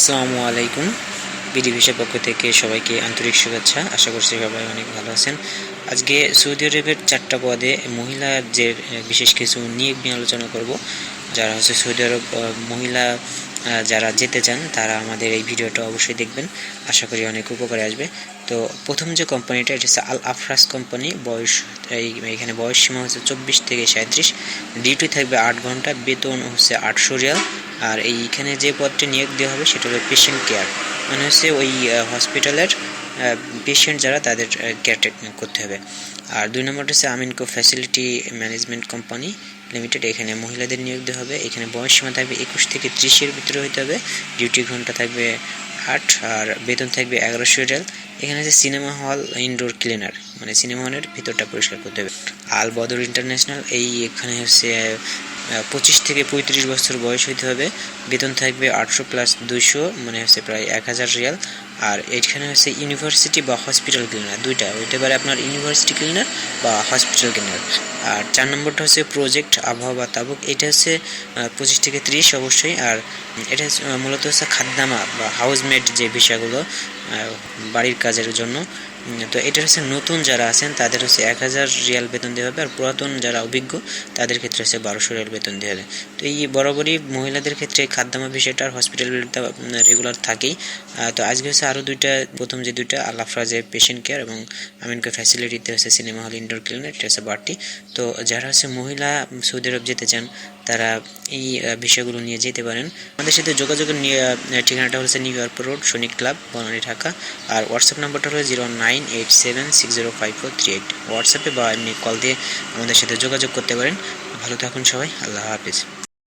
আসসালামু আলাইকুম। বিডি ভিসার পক্ষ থেকে সবাইকে আন্তরিক শুভেচ্ছা। আশা করছি সবাই অনেক ভালো আছেন। আজকে সৌদি আরবের চারটা পদে মহিলাদের বিশেষ কিছু নিয়োগ নিয়ে আলোচনা করব। যারা হচ্ছে সৌদি আরব মহিলা যারা যেতে চান, তারা আমাদের এই ভিডিওটা অবশ্যই দেখবেন। আশা করি অনেক উপকারে আসবে। তো প্রথম যে কোম্পানিটা, এটা হচ্ছে আল আফরাস কোম্পানি। বয়স, এই, এখানে বয়স সীমা হচ্ছে চব্বিশ থেকে সাঁত্রিশ। ডিউটি থাকবে আট ঘণ্টা, বেতন হচ্ছে আটশো রিয়াল। আর এইখানে যে পদটি নিয়োগ দেওয়া হবে, সেটা হলো পেশেন্ট কেয়ার মানে হচ্ছে ওই হসপিটালের পেশেন্ট যারা তাদের কেয়ার করতে হবে। আর দুই নম্বরটা হচ্ছে Aminco facility management company limited এখানে মহিলাদের নিয়োগ দেওয়া হবে। এখানে বয়স সীমা থাকবে একুশ থেকে ত্রিশের ভিতরে হইতে হবে। ডিউটি ঘণ্টা থাকবে আট, আর বেতন থাকবে এগারোশো রিয়াল। এখানে আছে সিনেমা হল ইনডোর ক্লিনার মানে সিনেমা হলের ভিতরটা পরিষ্কার করতে হবে। আল বদর ইন্টারন্যাশনাল এই এখানে হচ্ছে পঁচিশ থেকে পঁয়ত্রিশ বছর বয়স হইতে হবে। বেতন থাকবে আটশো প্লাস দুইশো মানে হচ্ছে প্রায় এক হাজার রিয়াল। আর এখানে হচ্ছে ইউনিভার্সিটি বা হসপিটাল ক্লিনার দুইটা। হইতে পারে আপনার ইউনিভার্সিটি ক্লিনার বা হসপিটাল ক্লিনার আর চার নম্বরটা হচ্ছে প্রজেক্ট আবহাওয়া বা তাবুক এটা হচ্ছে পঁচিশ থেকে ত্রিশ অবশ্যই। আর এটা মূলত হচ্ছে খাদ্দামা বা হাউসমেড যে বিষয়গুলো বাড়ির কাজের জন্য। তো এটা হচ্ছে নতুন যারা আছেন, তাদের হচ্ছে এক হাজার রিয়াল বেতন দেওয়া হবে, আর পুরাতন যারা অভিজ্ঞ, তাদের ক্ষেত্রে হচ্ছে বারোশো রিয়াল বেতন দেওয়া হবে। তো এই বরাবরই মহিলাদের ক্ষেত্রে খাদ্যামা বিষয়টা আর হসপিটাল রেগুলার থাকেই। তো আজকে হচ্ছে আরও দুইটা, প্রথম যে দুইটা আলাফরা যে পেশেন্ট কেয়ার এবং আমিনকে ফ্যাসিলিটিতে হচ্ছে সিনেমা হল ইনডোর ক্লিনার এটা হচ্ছে বাড়তি। তো যারা হচ্ছে মহিলা, সৌদি আরব যেতে চান, তারা এই বিষয়গুলো নিয়ে যেতে পারেন। আমাদের সাথে যোগাযোগের ঠিকানাটা হচ্ছে New York road Sainik club Banani, Dhaka. আর হোয়াটসঅ্যাপ নাম্বারটা হলো zero nine eight seven six zero five four three eight. হোয়াটসঅ্যাপে বা এমনি কল দিয়ে আমাদের সাথে যোগাযোগ করতে পারেন। ভালো থাকুন সবাই। আল্লাহ হাফিজ।